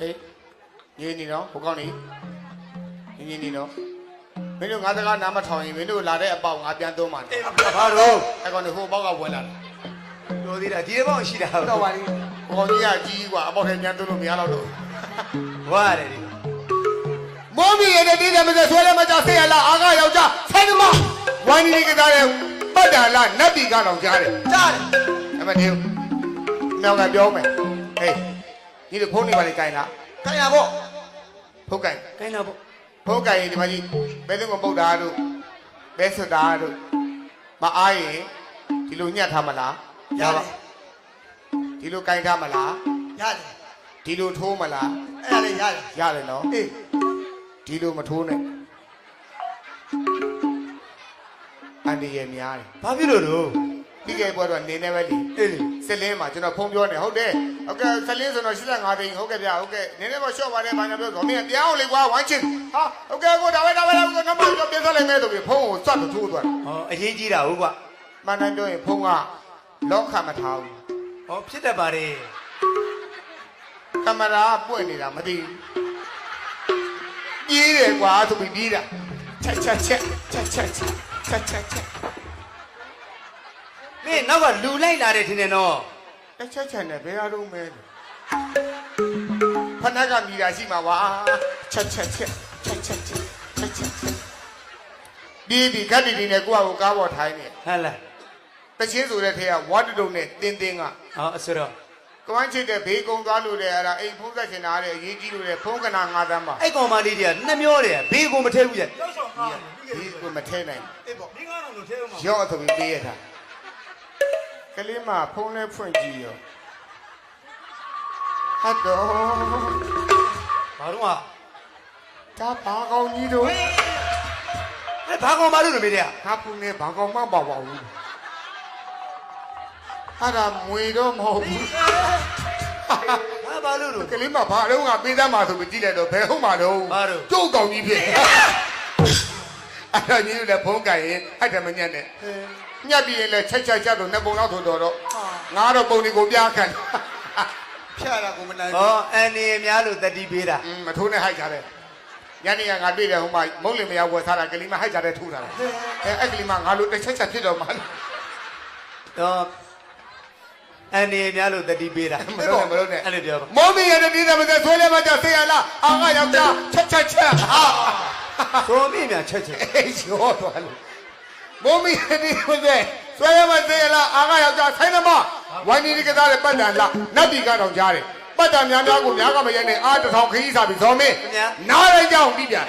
အေးညင်းနေနော်ဟိုကောင်းနေညင်းညင်းနေနော်မင်းတို့ငါစကားနားမထောင်ရင်မင်းတို့လာတဲ့အပေါက်ငါပြန်သုံးပါနဲ့ အေးဘာတော့ အဲ့ကောင်တွေဟိုပေါက်ကဝင်လာတယ် တော်သေးတာဒီတစ်ပေါက်ရှိတာဟုတ် တော့ပါလိဟိုကောင်ကြီးကကြီးกว่าအပေါက်ထဲပြန်သုံးလို့မရတော့လို့ ဝါရတယ်ဒီ မောမီရဲ့တည်းတည်းမစဆွဲလဲမကြဆေးရလားအာကယောက်ျားဆိုင်ကမဝိုင်းနေကစားတဲ့ပတ်တာလားနတ်တီကတော့ကြားတယ် ကြားတယ် အမတင်းမြောက်ကပြောမယ်ဟေး ညီတို့ဖုန်းနေပါလေကြိုင်လားခိုင်းတာပေါ့ဖုန်းကြိုင်ခိုင်းတာပေါ့ဖုန်းကြိုင်ရင်ဒီမှာကြီးဘယ်သူကပုတ်တာတို့ဘယ်ဆွတ်တာတို့မအားရင်ဒီလိုညှက်ထားမလားရတယ်ဒီလိုကြိုင်ထားမလားရတယ်ဒီလိုထိုးမလားအဲ့ဒါလေးရတယ်ရတယ်နော်အေးဒီလိုမထိုးနဲ့အန်ဒီရဲ့များတယ်ဘာဖြစ်လို့တော့ ပြီးခဲ့ပွဲတော့နေနေပဲလीအေးလေစစ်လင်းမှာကျွန်တော်ဖုန်းပြောနေဟုတ်တယ်ဟုတ်ကဲ့စစ်လင်းဆိုတော့85သိန်းဟုတ်ကဲ့ဗျဟုတ်ကဲ့နည်းနည်းတော့ရှော့ပါတယ်ဘာညာပြောတော့မင်းတရားအောင်လေကွာဝိုင်းချစ်ဟာဟုတ်ကဲ့ကိုဒါပဲဒါပဲကိုနမပြောပြဆက်လိုက်မယ်ဆိုပြီးဖုန်းကိုစတ်ထိုးသွားတယ်ဟောအရေးကြီးတာဟုတ်ကွာမှန်တယ်ပြောရင်ဖုန်းကလော့ခမထားဘူးဟောဖြစ်တတ်ပါတယ်ကင်မရာပွင့်နေတာမသိဘူးပြေးတယ်ကွာဆိုပြီးပြေးတာချက်ချက်ချက်ချက်ချက်ချက်ချက်ချက် မင်းနောက်ကလူလိုက်လာတယ်ထင်တယ်နော်ချက်ချက်ချက်နဲ့ဘယ်ရတော့မဲဖနက်ကမိတာရှိမှာကွာချက်ချက်ချက်ချက်ချက်ချက်ချက်ချက်ဒီဒီခက်တီတီနဲ့ကိုယ့်အကိုကားပေါ်ထိုင်းနေဟဲ့လားတချင်းဆိုတဲ့ထဲကဝါတူတုံနဲ့တင်းတင်းကဟောအစတော့ကဝန်းချစ်တဲ့ဘေးကုံသွားလို့တဲ့အဲ့ဒါအိမ်ဖုံးဆက်ချင်တာတဲ့အရေးကြီးလို့တဲ့ဖုံးကနာငါးတန်းပါအဲ့ကောင်မလေးတွေကနှမျောတယ်ဘေးကိုမထဲဘူးရဲ့ဒီကိုမထဲနိုင်အေးပေါ့ဒီကောင်တော့ထဲအောင်ပါ ရော့ဆိုပြီးပေးရတာက လေးမဖုံးလဲဖွင့်ကြည့်ရောဟတ်တော့ဘာတော့ဟာဒါဘာကောင်းကြီးတို့အဲ့ဘာကောင်မလို့လဲမေးတဲ့ဟာဖုန်နဲ့ဘာကောင်းမှပေါ့ပါဘူးဟာဒါမွေတော့မဟုတ်ဘူးဘာဘာလို့လို့ကလေးမဘာတော့ငါပေးသားမှာဆိုပြီးကြည့်လိုက်တော့ဘယ်ဟုတ်မှာတော့ဘာတော့ကျုပ်ကောင်းကြီးဖြစ် အဲ့ဒါကြီးလည်းဖုံးကြရင်ဟိုက်တယ်မညက်နဲ့ညက်ပြီးရင်လည်းချက်ချက်ချက်တော့နှစ်ပုံလောက်ဆိုတော့တော့ငါတော့ပုံတွေကိုပြားခံဖြတ်တာကိုမနိုင်ဟောအန်နေများလို့တတိပေးတာอืมမထိုးနဲ့ဟိုက်ကြတယ်ညနေကငါတွေ့တယ်ဟိုမှာမုတ်လင်မရောက်ဝယ်စားတာကလေးမဟိုက်ကြတယ်ထိုးတာလားအဲအဲ့ကလေးမငါလို့တစ်ချက်ချက်ဖြစ်တော့မှတော့အန်နေများလို့တတိပေးတာမလို့နဲ့မလို့နဲ့အဲ့လိုပြောပါမောမီရတဲ့ဒီသမစဆွဲလဲမကြဆေးရလားအာငါယောက်ျားချက်ချက်ချက်ဟာ သိုးမိများချက်ချက်အေးရောသွားလို့မောမီရတဲ့ဒီသမစဆွဲလဲမဆေးရလားအာငါယောက်ျားဆိုင်သမားဝိုင်းဒီကစားတဲ့ပတ်တန်လားနတ်ပြည်ကတော့ကြားတယ်ပတ်တန်များများကိုများကမရဲနဲ့အာတစ်ထောင်ခရီးစားပြီးဇော်မင်းနားလိုက်ကြအောင်ပြီးပြန်